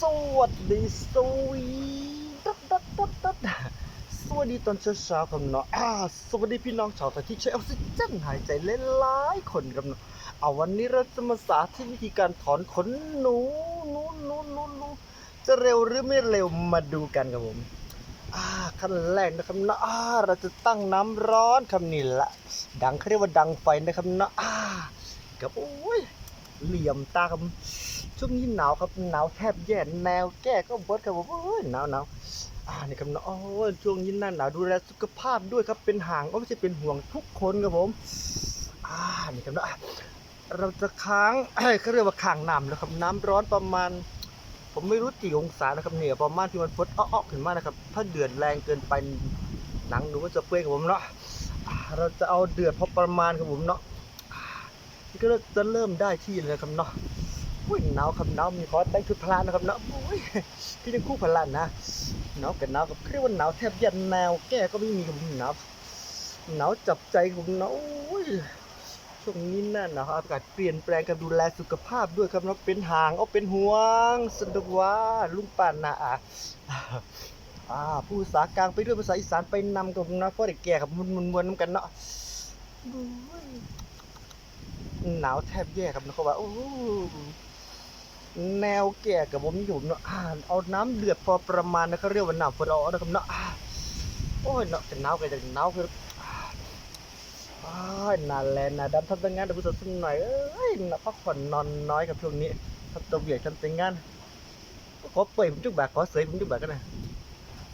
สวัสดีสวีดัดดัดดัดดัดสวัสดีตอนเช้าๆครับเนาะอ่าสวัสดีพี่น้องชาวไทยที่ใช้ออกซิเจนหายใจหลายคนครับเนาะเอาวันนี้เราจะมาสาธิตวิธีการถอนขนหนูหนูหนูหนูหนูจะเร็วหรือไม่เร็วมาดูกันครับผมขั้นแรกนะครับเนาะอ่าเราจะตั้งน้ำร้อนครับนี่ละดังเขาเรียกว่าดังไฟนะครับเนาะอ่ากับโอ้ยเหลี่ยมตาครับ ช่วงนี้หนาวครับหนาวแทบแย่แนวแก้ก็บดครับผมโอ้ยหนาวหนาวอ่านี่ครับนะโอ้ช่วงนี้หน้าหนาวดูแลสุขภาพด้วยครับเป็นห่างก็ไม่ใช่เป็นห่วงทุกคนครับผมอ่านี่ครับนะเราจะค้างเขาเรียกว่าค้างน้ำนะครับน้ำร้อนประมาณ ผมไม่รู้กี่องศานะครับเนี่ยประมาณที่มันฟดอ้อๆขึ้นมานะครับ ถ้าเดือดแรงเกินไปหนังหนูก็จะเปื่อยครับผมเนาะเราจะเอาเดือดพอประมาณครับผมเนาะก็จะเริ่มได้ที่เลยนะครับเนาะ อุ้ยหนาวครับหนาวมีขอแต่งชุดพลานนะครับเนาะอุ้ยที่เป็นคู่พลานนะหนาวกับหนาวกับเรียกว่าหนาวแทบยันแนวแก้ก็ไม่มีครับผมหนาวหนาวจับใจครับผมเนาะอุ้ยช่วงนี้นั่นนะครับอากาศเปลี่ยนแปลงกับดูแลสุขภาพด้วยครับเนาะเป็นห่างเอาเป็นห่วงสนุกว่าลุงป่านนะอะอ่าผู้ภากลางไปด้วยภาษาอีสานไปนำกับนะเพราะเด็กแก่กับมุนมุนมวนน้ำกันเนาะหนาวแทบแย่ครับนะเขาว่าโอ้ แนวแก่กับผมอยู่เนาะเอาน้ำเดือดพอประมาณนะเขาเรียกว่าน้ำฝนเอานะครับเนาะโอ้ยเนาะจะหนาวกันจะหนาวคืออ้ายนาแลนาดำทำแต่งงานเดี๋ยวผู้สาวสักหน่อยเอ้ยนาพักผ่อนนอนน้อยกับช่วงนี้ทำตัวเบียดทำแต่งงานขอเปิดผมจุกแบกขอเสยผมจุกแบกกันนะ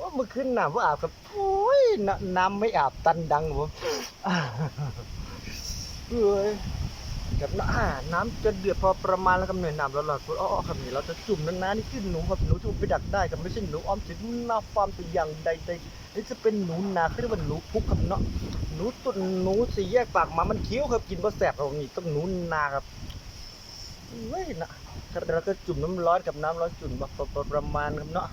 ว่าเมื่อคืนน้ำว่าอาบกับโอ้ยนน้ำไม่อาบตันดังผมเอ้ย กับน้ำอ่าน้ำจะเดือดพอประมาณแล้วกับหน่วยน้ำแล้วหลอดพูดอ้อๆครับนี่เราจะจุ่มนานๆนี่คือหนูครับหนูที่ผมไปดักได้ครับไม่ใช่หนูอ้อมสินหน้าฟาร์มตัวอย่างใดๆนี่จะเป็นหนูนาขาเรียกว่าหนูพุกครับเนาะหนูตุ่นหนูสีแยกปากมามันเคี้ยวครับกินบ่แสบครับนี่ต้องหนูนาครับเว้ยนะเราก็จุ่มน้ำร้อนกับน้ำร้อนจุ่มมาประมาณครับเนาะ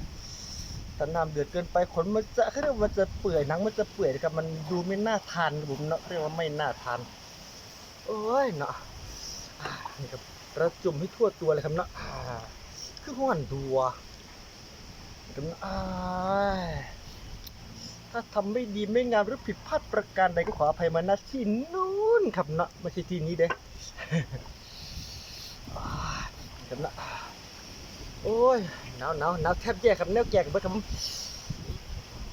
ถ้าน้ำเดือดเกินไปขนมันจะเขาเรียกว่ามันจะเปื่อยหนังมันจะเปื่อยครับมันดูไม่น่าทานผมเนาะเรียกว่าไม่น่าทานโอ้ยเนาะ นี่ครับเราจุ่มให้ทั่วตัวเลยครับเนาะคือห้อนตัวครันอ่าถ้าทำไม่ดีไม่งามหรือผิดพลาดประการใดก็ขออภัยมาณที่นู้นครับเนาะไม่ใช่ที่นี้เด้ครับเนาะโอ้ยหนาวหนาวหนาวแทบแย่ครับแนวแก่กับเบิดครับ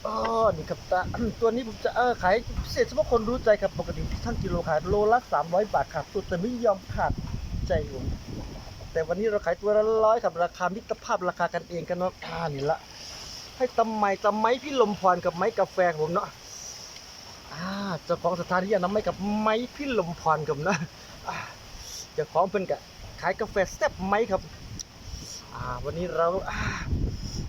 อ๋อนี่ครับตา ตัวนี้ผมจะเออขายพิเศษเฉพาะคนรู้ใจครับปกติทั้งกิโลขายโลละ300 บาทขาดตัวแต่ไม่ยอมขาดใจผมแต่วันนี้เราขายตัวละร้อยครับราคามิตรภาพราคากันเองกันเนาะอ่านี่ละให้ตำไมตำไมพี่ลมพรกับไม้กาแฟผมเนาะอ่าเจ้าของสถานที่น้ำไม้กับไม้พี่ลมพรกับผมนะเจ้าของเป็นกะขายกาแฟแซ่บไหมครับ อ่า วันนี้เราอ่า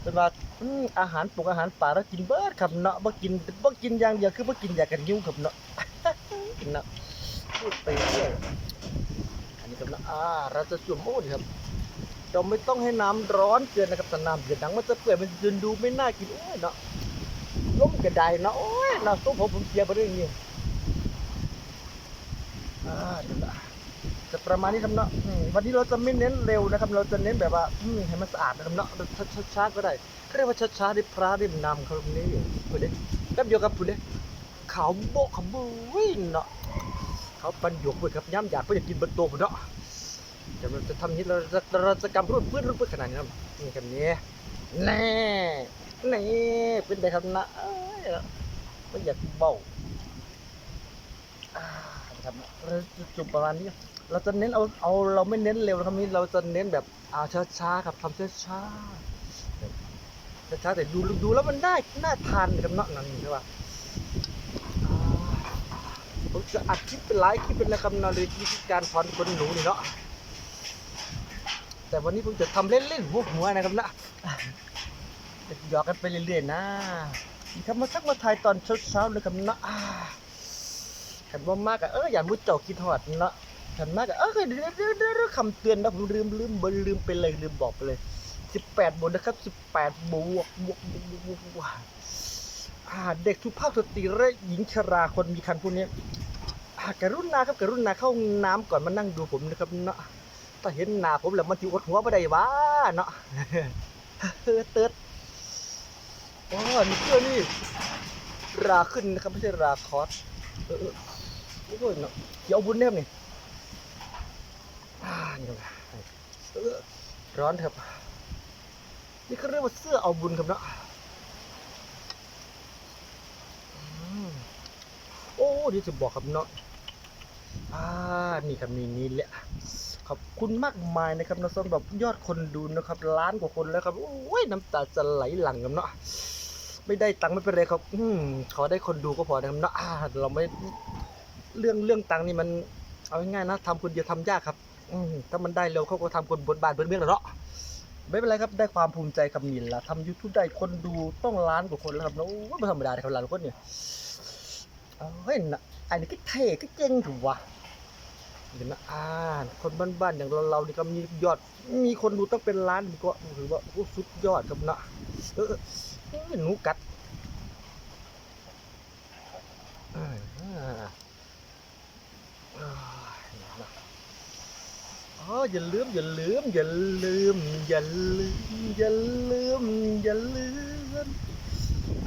เป็นว่าอืมอาหารปรุงอาหารป่าเรากินเบิดครับเนาะบ่กินบ่กินอย่างเดียวคือบ่กินอยากกันยุ่งครับเนาะกินเนาะพูดไปเรื่อยอันนี้ครับเนาะอ่าเราจะจุ่มโอ้ดีครับเราไม่ต้องให้น้ำร้อนเกินนะครับแต่น้ำเดือดดังมันจะเปื่อยมันจะดูไม่น่ากินโอ้ยเนาะล้มกระไดเนาะโอ้ยเนาะตุ้มผมผมเสียไปเรื่องนี้อ่าเดี๋ยวนะ จะประมาณนี้ครับเนาะอืมวันนี้เราจะไม่เน้นเร็วนะครับ เราจะเน้นแบบว่าอืมให้มันสะอาดนะครับเนาะช้าๆก็ได้เขาเรียกว่าช้าๆได้พระได้นำครับตรงนี้เพื่อนแป๊บเดียวครับเพื่อนขาวโบกขาวบุ้ยเนาะเขาปันหยวกเพื่อครับย้ำอยากเพื่อยากกินบนโต๊ะเนเนาะเดี๋ยวเราจะทำนี้เราจะเราจะกำรูดพื้นรูดพื้นขนาดนี้ครับนี่ครับนี้แน่แน่เป็นไงครับนะไม่อยากเบาอ่าครับเราจะจุดประมาณนี้ เราจะเน้นเอาเอาเราไม่เน้นเร็วนะครับนี้เราจะเน้นแบบอ่าช้าช้าๆครับทำช้าช้าช้าช้าๆแต่ดูดูแล้วมันได้น่าทานครับเนาะนั่นใช่ป่ะผมจะอัดคลิปเป็นไลฟ์คลิปเป็นนะครับนาะเลยวิธีการถอนขนหนูนี่เนาะแต่วันนี้ผมจะทำเล่นๆหัวหัวนะครับนะหยอกกันไปเรื่อยๆนะนี่ครับมาทักมาทายตอนเช้าๆเลยครับนะอ่าขันว่ามากอะเอออย่ามุดเจ้าคิดหอดเนาะ ขันมากอะเออเดี๋ยวเดี๋ยวคำเตือนนะผมลืมลืมลืมไปเลยลืมบอกไปเลยสิบแปดบวกนะครับสิบแปดบวกบวกบวกบวกบวกเด็กทุกภาคสตรีและหญิงชราคนมีคันพวกนี้กรุณาครับกรุณาเข้าห้องน้ำก่อนมานั่งดูผมนะครับเนาะถ้าเห็นหน้าผมแล้วมันสิอดหัวบ่ได้วะเนาะเฮ้อเติดอ๋อนี่เสื้อนี่ราขึ้นนะครับไม่ใช่ราคอสเออเออนี่ก็เนาะเกี่ยวบุญแนบนี่อ่านี่ก็เออร้อนครับ นี่เขาเรียกว่าเสื้อเอาบุญครับเนาะโอ้เดียวจะบอกครับเนาะอ่านี่ครับนี่นี่แหละขอบคุณมากมายนะครับนะสำหรับยอดคนดูนะครับล้านกว่าคนแล้วครับโอ้ยน้ำตาจะไหลหลั่งครับเนาะไม่ได้ตังค์ไม่เป็นไรครับอืมขอได้คนดูก็พอนะครับเนาะเราไม่เรื่องเรื่องตังค์นี่มันเอาง่ายๆนะทำคนเดียวทำยากครับ อืมถ้ามันได้เร็วเขาก็ทำคนบนบานบนเมืองแล้วเนาะไม่เป็นไรครับได้ความภูมิใจครับนี่ละทำยูทูบได้คนดูต้องล้านกว่าคนแล้วครับโอ้ยไม่ธรรมดาเลยครับล้านกว่าคนเนี่ยเฮ้ยนะไอ้นี่ก็เท่ก็เจ๋งถูกวะเดี๋ยวนะอ่าคนบ้านๆอย่างเราเรานี่ก็มียอด มีคนดูต้องเป็นล้านก็ถือว่าโอ้สุดยอดครับนะเออเอ้ยหนูกัดอ่า อ๋ออย่าลืมอย่าลืมอย่าลืมอย่าลืมอย่าลืมอย่าลืม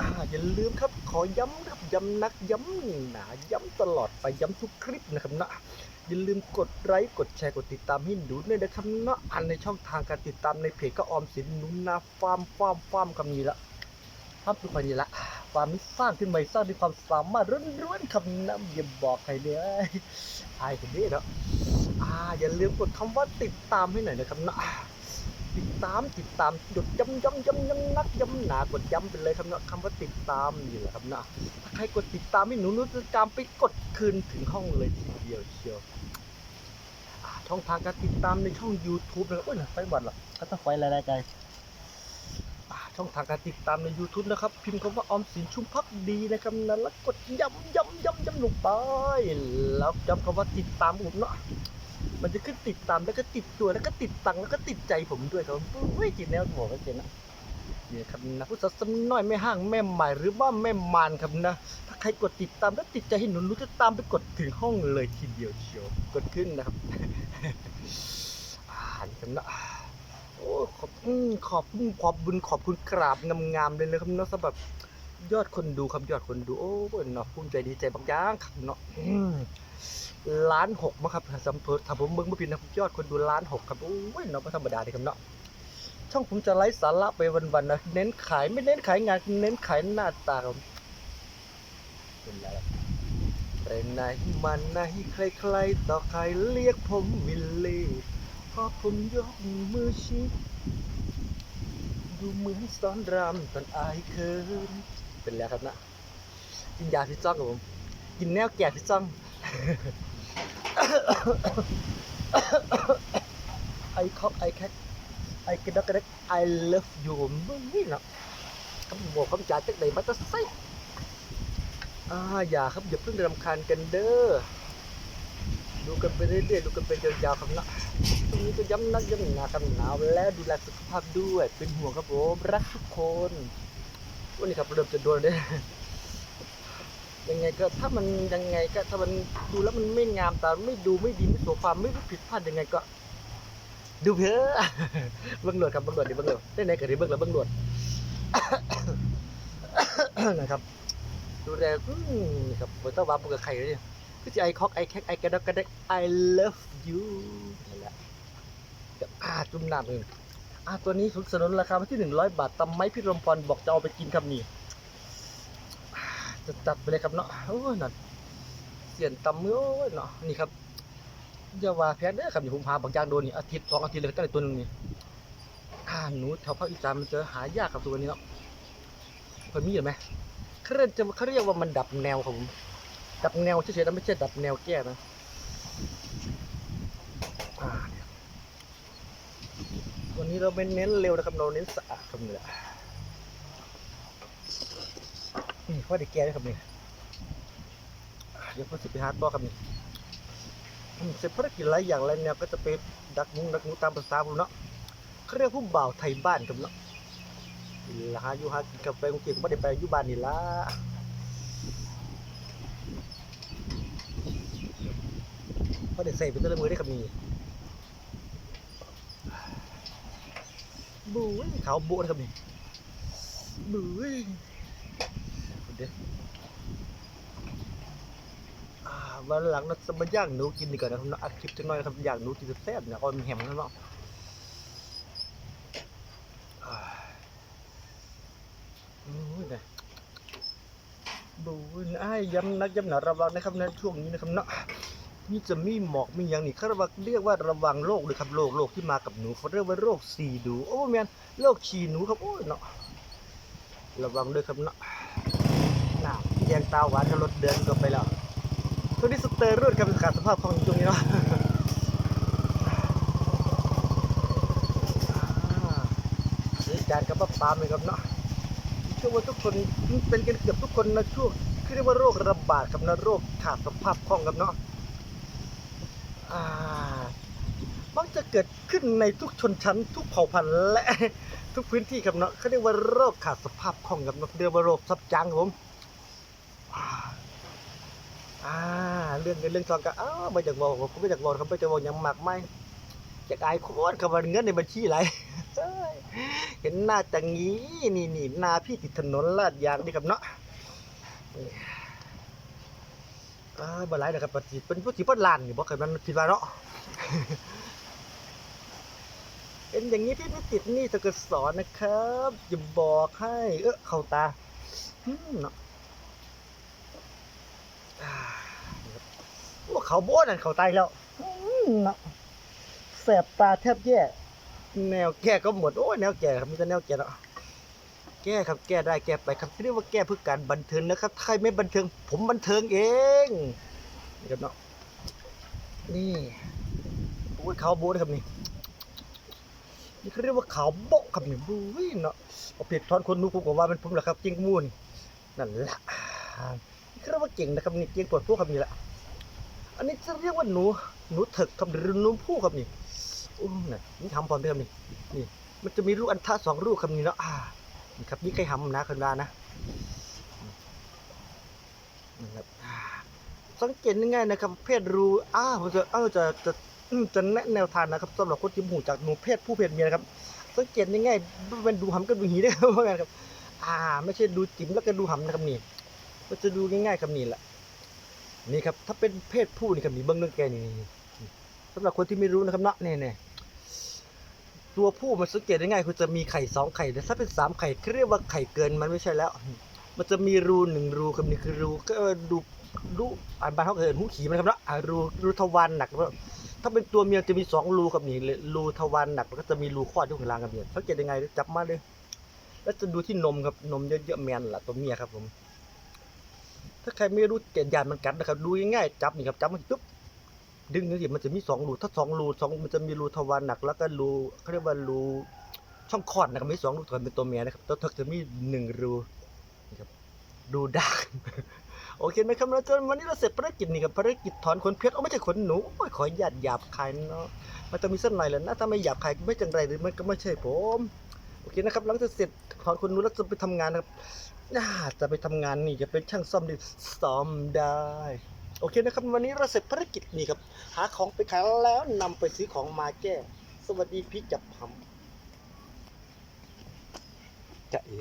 อ่าอย่าลืมครับขอย้ำครับย้ำนักย้ำหนาย้ำตลอดไปย้ำทุกคลิปนะครับนะอย่าลืมกดไลค์กดแชร์กดติดตามให้หนูด้วยนะครับนะอันในช่องทางการติดตามในเพจก็ออมสินนุนนาฟาร์มฟาร์มฟาร์มคำนี้ละครับทุกคนนี่ละความมิสร้างขึ้นใหม่สร้างด้วยความสามารถร้วนๆคำน้ำอย่าบอกใครเลยไอ้คนนี้เนาะ อ่าอย่าลืมกดคำว่าติดตามให้หน่อยนะครับนะติดตามติดตามหยดย้ำย้ำย้ำย้ำนักย้ำหนากดย้ำไปเลยครับนะคำว่าติดตามนี่แหละครับนะถ้าใครกดติดตามให้หนูหนูจะตามไปกดคืนถึงห้องเลยทีเดียวเชียวอ่าช่องทางการติดตามในช่อง YouTube นะครับโอ้ยไฟบัตรหรอก็ต้องไฟอะไรๆไกลอ่าช่องทางการติดตามใน YouTube นะครับ พิมพ์คำว่าออมสินชุ่มพักดีนะครับนะแล้วกดย้ำย้ำย้ำย้ำลงไป แล้วย้ำคำว่าติดตามผมเนาะ มันจะขึ้นติดตามแล้วก็ติดตัวแล้วก็ติดตังแล้วก็ติดใจผมด้วยครับเฮ้ยจิตแนวหัวก็เจนนะเนี่ยครับนะผู้สาวสำน้อยไม่ห้างแม่หม่หรือว่าแม่มานครับนะ ถ้าใครกดติดตามแล้วติดใจให้หนูรู้จะตามไปกดถึงห้องเลยทีเดียวเชียวกดขึ้นนะครับอ่านกันนะโอ้ขอบขอบคุณขอบบุญขอบคุณกราบงามๆเลยนะครับเนาะสำหรับยอดคนดูครับยอดคนดูโอ้เนาะภูมิใจดีใจบางอย่างครับเนาะอืม ล้านหกมั้งครับสำเภอถ้าผมเบิ่งไม่ผิดนะยอดคนดูล้านหกครับโอ้ยเนาะไม่ธรรมดาเลยครับเนาะช่องผมจะไลฟ์สาระไปวันๆนะเน้นขายไม่เน้นขายงานเน้นขายหน้าตาครับเป็นไรล่ะไปไหนมันไหนใครๆต่อใครเรียกผมวิลลี่พอผมยกมือชี้ดูเหมือนซ้อนรำตอนอายเคินเป็นแล้วครับนะกินยาพิจ้องกับผม กินแนวแก่พิจ้อง ไอคอกไอแคกไอกระดักกดักไอเลิฟยูผมนี่นะคำบอกคำจ่าจากไหนมาจะใส่อ่าอย่าครับอย่าเพิ่งรำคาญกันเด้อดูกันไปเรื่อยๆดูกันไปยาวๆครับนะช่วงนี้ก็ย้ำนักย้ำหนาครับหนาวแล้วดูแลสุขภาพด้วย เป็นห่วงครับผมรักทุกคนวันนี้ครับเริ่มจะโดนเลย ยังไงก็ถ้ามันยังไงก็ถ้ามันดูแล้วมันไม่งามตาไม่ดูไม่ดีไม่สวยความไม่ผิดพลาดยังไงก็ ดูเถอะเบิ้งหลวดครับเบิ้งหลวดดิเบิ้งหลวดได้ไหนก็ดิเบิ้งแล้วเบิ้งหลวดนะครับ ดูแลนี่ครับบนต้าว่าปกกับใครเลยเนี่ยก็จะไอคอกไอแคกไอกระดกกระเดก I love you นั่นแหละกับอาจุ่มน้ำเลยอาตัวนี้สนสนุนราคามาที่หนึ่งร้อยบาทตำไม้พี่รมพรบอกจะเอาไปกินครับนี่ จะจัดไปเลยครับเนาะโอ้ยนั่นเสียนตำมือโอ้ยเนาะนี่ครับอย่าว่าแพ้เด้อครับนี่ผมหาบางอย่างโดนนี่อาทิตย์สองอาทิตย์เลยตั้งแต่ตัวนึงนี่อ่าหนูแถวภาคอีสานมันเจอหายากครับตัวนี้เนาะเพิ่นมีหรอไหมเขาเรียกจะเขาเรียกว่ามันดับแนวครับผมดับแนวเฉยๆนะไม่ใช่ดับแนวแก้นะอ่าเนี่ยวันนี้เราไม่เน้นเร็วนะครับเราเน้นสะอาดครับเนี่ย นี่ข้อเด็กแก้ด้วยครับนี่อ่าเดี๋ยวพ่อสิไปหาต่อครับนี่อืมเสร็จภารกิจหลายอย่างหลายแนวก็จะไปดักมุงดักงูตามภาษาผมเนาะเขาเรียกผู้บ่าวไทยบ้านครับเนาะนี่ล่ะหาอยู่หากินกาแฟกรุงเทพก็ไม่ได้ไปอยู่บ้านนี่ล่ะเพราะเด็กใส่เป็นตัวละมือได้กับมีบุ้ยขาวโบ๊ะนะครับนี่บุ้ยเดี๋ยวอ่า วันหลังเราจะมาย่างหนูกินดีกว่านะครับเนาะอัดคลิปจังหน่อยครับย่างหนูกินแซ่บๆนี่ยเอนแหมนะเนาะอ่าอุ้ยเนี่ยบุ้ยไอ้ย้ำนักย้ำหนาระวังนะครับในช่วงนี้นะครับเนาะนี่จะมีหมอกมีอย่างนี่เขาเรียกว่าเรียกว่าระวังโรคเลยครับโรคโรคที่มากับหนูเขาเรียกว่าโรคซีดูโอ้แมนโรคฉี่หนูครับโอ้ยเนาะระวังด้วยครับเนาะน่าแยงตาหวานจะลดเดือนก็ไปแล้ว ตัวนี้สเตอร์รูดครับเป็นการสภาพของตรงนี้เนาะอานี่จานกับป้าปามเลยครับเนาะเชื่อว่าทุกคนเป็นกันเกือบทุกคนนะช่วงเรียกว่าโรคระบาดครับนะโรคขาดสภาพคล่องครับเนาะอ่ามักจะเกิดขึ้นในทุกชนชั้น ทุกเผ่าพันธุ์และทุกพื้นที่ครับเนาะเขาเรียกว่าโรคขาดสภาพคล่องครับเนาะเรียกว่าโรคซับจางครับผม อ่าเรื่องเงินเรื่องทองก็อ้าวไม่อยากบอกผมไม่อยากบอกครับไม่อยากบอกยังหมากไม่อยากอายโคตรครับว่าเงินในบัญชีไหลเห็นหน้าจังงี้นี่นี่หน้าพี่ติดถนนลาดยางนี่ครับเนาะอ่าบ่หลายนะครับปฏิเป็นผู้ที่เพิ่นล้านนี่บ่เคยมันคิดว่าเนาะเป็นอย่างนี้พี่ไม่ติดนี่สกสอนนะครับอย่าบอกให้ เออเข้าตาเนาะอ่าว่า เขาโบ้นั่นเขาตายแล้วอืมเนาะแสบตาแทบแย่แนวแก้ก็หมดโอ้ยแนวแก้ครับมีแต่แนวแก้เนาะแก้ครับแก้ได้แก้ไปครับเรียกว่าแก้เพื่อการบันเทิงนะครับใครไม่บันเทิง ผมบันเทิงเองนี่ครับเนาะนี่โอ้ยขาวโบ๊ทครับนี่นี่เขาเรียกว่าขาวโบ๊ะครับนี่บุ้ยเนาะเอาเผ็ดทอนคนนู้ผมก็ว่าเป็นผมแหละครับเก่งมูนนั่นแหละนี่เขาเรียกว่าเก่งนะครับนี่เก่งปวดพวกครับนี่แหละ อันนี้จะเรียกว่าหนู หนูเถิกครับหรือหนูผู้ครับนี่อุ้มน่ะนี่ทำพร้อมด้วยครับนี่นี่ มันจะมีลูกอันท่าสองลูกครับนี่เนาะอ่านี่ครับนี่ใครทำนะคนว่านะนะครับสังเกตง่ายๆนะครับ เพศรูอ้าผมจะเออจะจะจะแนะแนวทางนะครับสำหรับคนที่หูจากหนูเพศผู้เพศเมียนะครับสังเกตง่ายๆเป็นดูหำกับดูหีได้ครับว่าไงครับ อ่า ไม่ใช่ดูจิ๋มแล้วก็ดูหำนะครับนี่ก็จะดูง่ายๆครับนี่แหละ นี่ครับถ้าเป็นเพศผู้นี่ครับนี่เบิ้งเรื่องแกนี่สำหรับคนที่ไม่รู้นะครับเนาะเนี่ยเนี่ยตัวผู้มันสังเกตได้ง่ายคือจะมีไข่สองไข่แต่ถ้าเป็นสามไข่เรียกว่าไข่เกินมันไม่ใช่แล้ว มันจะมีรูหนึ่งรูครับนี่คือรูก็ดูดูอ่านบ้านเขาเอินหูขี่มันครับเนาะรูรูทวารหนักแล้วถ้าเป็นตัวเมียจะมีสองรูครับนี่รูทวารหนักแล้วก็จะมีรูคลอดอยู่ข้างล่างครับเนี่ยสังเกตยังไงจับมาเลย แล้วจะดูที่นมครับนมเยอะๆแมนล่ะตัวเมียครับผม ถ้าใครไม่รู้เกณฑ์ยานมันกัดนะครับ ดูง่ายๆจับนี่ครับจับมันปุ๊บดึงนี่สิมันจะมีสองรูถ้าสองรูสองมันจะมีรูทวารหนัก แล้วก็รูเขาเรียกว่ารูช่องคลอดนะครับมีสองรูตัวเป็นตัวเมียนะครับตัวเถิกจะมีหนึ่งรูนี่ครับดูดักโอเคไหมครับนะจนวันนี้เราเสร็จภารกิจนี่ครับภารกิจถอนขนเพชรโอ้ไม่ใช่ขนหนูโอ้ยขอหยาดหยาบคายเนาะมันจะมีสักหน่อยแหละนะถ้าไม่หยาบคายไม่จังไรหรือมันก็ไม่ใช่ผมโอเคนะครับหลังจากเสร็จถอนขนหนูแล้วจะไปทำงานนะครับ น่าจะไปทำงานนี่จะเป็นช่างซ่อมดิซ่อมได้ โอเคนะครับ วันนี้เราเสร็จภารกิจนี่ครับ หาของไปขายแล้วนำไปซื้อของมาแก้ สวัสดีพี่จับหำจะเอ๋